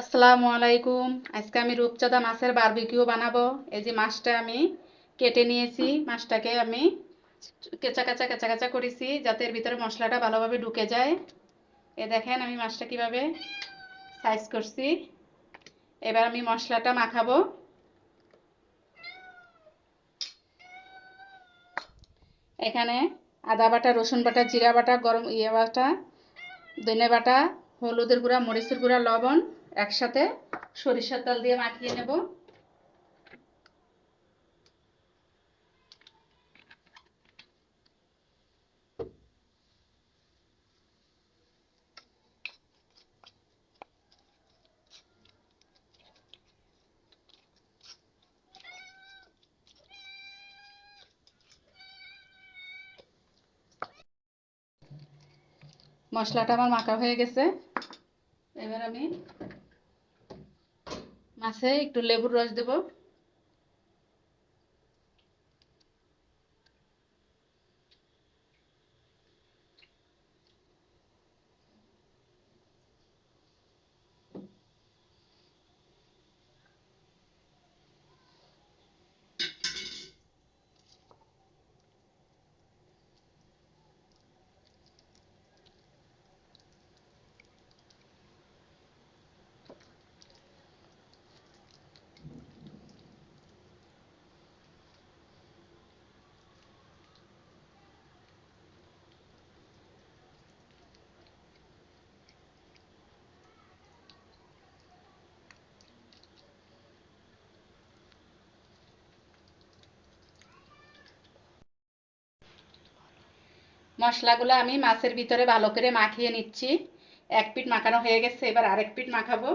আসসালামু আলাইকুম। আজকে আমি রূপচাঁদা মাছের বারবিকিউ বানাবো। এই যে মাছটা আমি কেটে নিয়েছি, মাছটাকে আমি কেঁচা কাঁচা, কেঁচা কেঁচা করেছি যাতে এর ভিতরে মশলাটা ভালোভাবে ঢুকে যায়। এ দেখেন আমি মাছটা কীভাবে সাইজ করছি। এবার আমি মশলাটা মাখাবো। এখানে আদা বাটা, রসুন বাটা, জিরা বাটা, গরম ইয়ে বাটা, ধনে বাটা, হলুদের গুঁড়া, মরিচের গুঁড়া, লবণ একসাথে সরিষার তেল দিয়ে মাখিয়ে নেব। মশলাটা আমার মাখা হয়ে গেছে। এবার আমি মাছে একটু লেবুর রস দেব। মশলাগুলো আমি মাছের ভিতরে ভালো করে মাখিয়ে নিচ্ছি। এক পিঠ মাখানো হয়ে গেছে, এবার আরেক পিঠ মাখাবো।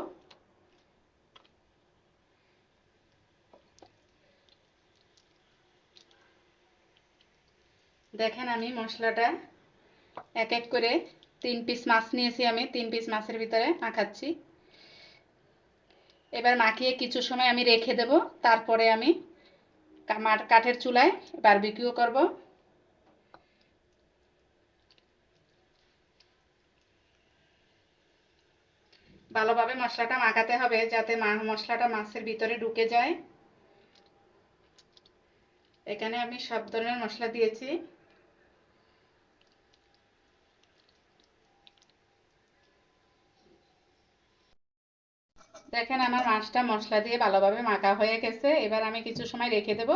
দেখেন আমি মশলাটা এক এক করে তিন পিস মাছ নিয়েছি আমি, তিন পিস মাছের ভিতরে মাখাচ্ছি। এবার মাখিয়ে কিছু সময় আমি রেখে দেব, তারপরে আমি কাঠের চুলায় বারবিকিউ করব। ভালোভাবে মশলাটা মাখাতে হবে যাতে মশলাটা মাছের ভিতরে ঢুকে যায়। এখানে আমি সব ধরনের মশলা দিয়েছি। দেখেন আমার মাছটা মশলা দিয়ে ভালোভাবে মাখা হয়ে গেছে। এবার আমি কিছু সময় রেখে দেব।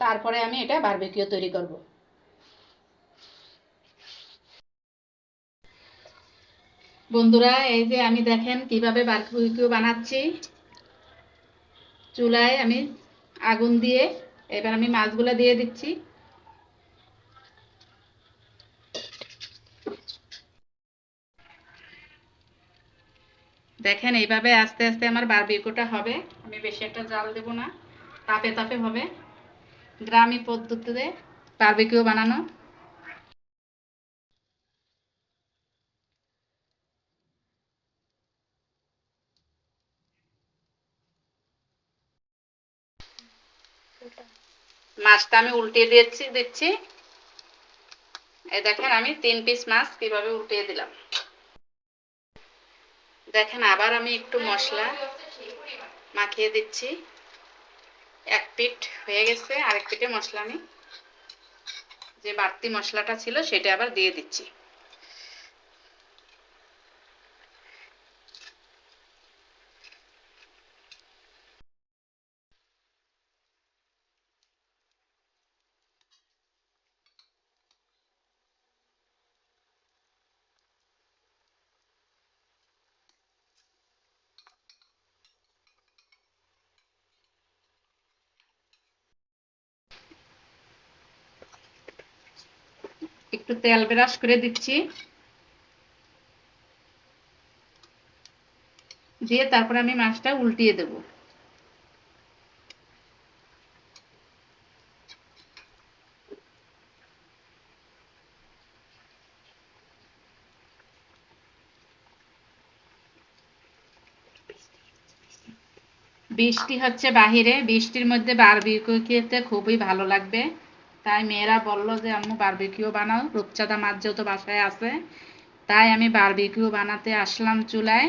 তারপরে আমি এটা বারবিকিউ তৈরি করব। বন্ধুরা, এই যে আমি দেখেন কীভাবে বারবিকিউ বানাচ্ছি। চুলায় আমি আগুন দিয়ে এবার আমি মাছগুলো দিয়ে দিচ্ছি। দেখেন এইভাবে আস্তে আস্তে আমার বারবিকিউটা হবে। আমি বেশি একটা জাল দেব না, তাপে তাপে হবে। গ্রামী পদ্ধতিতে বারবিকিউ বানানো। মাছটা আমি উল্টে দিচ্ছি দিচ্ছি। এই দেখেন আমি তিন পিস মাছ কীভাবে উল্টিয়ে দিলাম। দেখেন আবার আমি একটু মশলা মাখিয়ে দিচ্ছি। এক পিঠ হয়ে গেছে, আরেক পিঠে মশলা আমি যে বাড়তি মশলাটা ছিল সেটা আবার দিয়ে দিচ্ছি। একটু তেল ব্রাশ করে দিচ্ছি। দিয়ে তারপরে আমি মাছটা উল্টিয়ে দেব। বৃষ্টি হচ্ছে বাহিরে, বৃষ্টির মধ্যে বারবিকিউ খেতে খুবই ভালো লাগবে। তাই মেয়েরা বলল যে, আম্মু বারবিকিউ বানাও। রূপচাঁদা মাছ যেহেতু বাসায় আছে, তাই আমি বারবিকিউ বানাতে আসলাম চুলায়।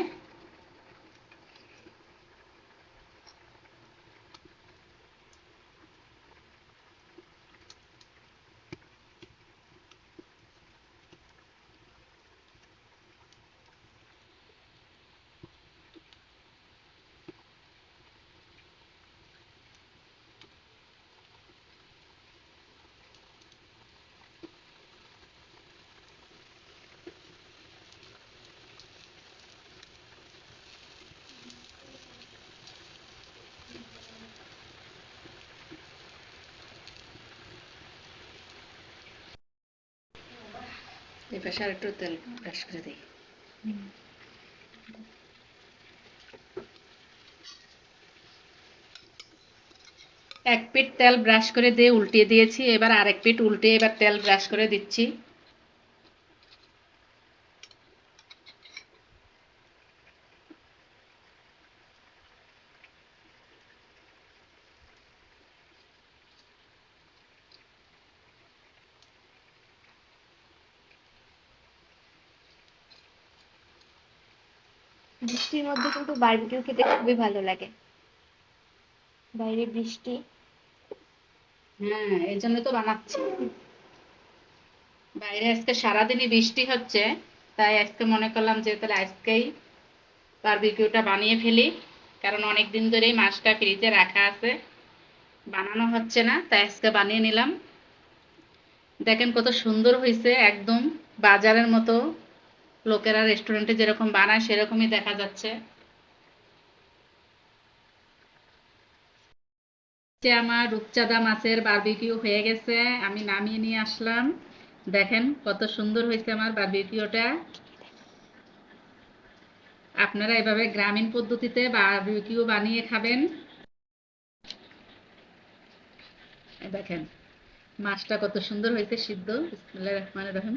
একটু তেল ব্রাশ করে দিই। এক পিঠ তেল ব্রাশ করে দিয়ে উল্টিয়ে দিয়েছি, এবার আরেক পিঠ উল্টে এবার তেল ব্রাশ করে দিচ্ছি। বৃষ্টির মধ্যে কিন্তু বারবিকিউ খেতে খুবই ভালো লাগে। বাইরে বৃষ্টি। হ্যাঁ এই জন্য তো বানাচ্ছি। বাইরে আজকে সারাদিনই বৃষ্টি হচ্ছে, তাই আজকে মনে করলাম যে তাহলে আজকেই বারবিকিউটা বানিয়ে ফেলি, কারণ অনেক দিন ধরেই মাছটা ফ্রিজে রাখা আছে। বানানো হচ্ছে না, তাই আজকে বানিয়ে নিলাম। দেখেন কত সুন্দর হয়েছে, একদম বাজারের মতো লোকেরা রেস্টুরেন্টে যেরকম বানায়, সেরকমই দেখা যাচ্ছে। যে আমার রূপচাঁদা মাছের বারবিকিউ হয়ে গেছে, আমি নামিয়ে নিয়ে আসলাম। দেখেন কত সুন্দর হয়েছে আমার বারবিকিউটা আপনারা এভাবে গ্রামীণ পদ্ধতিতে বারবিকিউ বানিয়ে খাবেন। দেখেন, মাছটা কত সুন্দর হয়েছে, সিদ্ধ। রহমানির রহিম।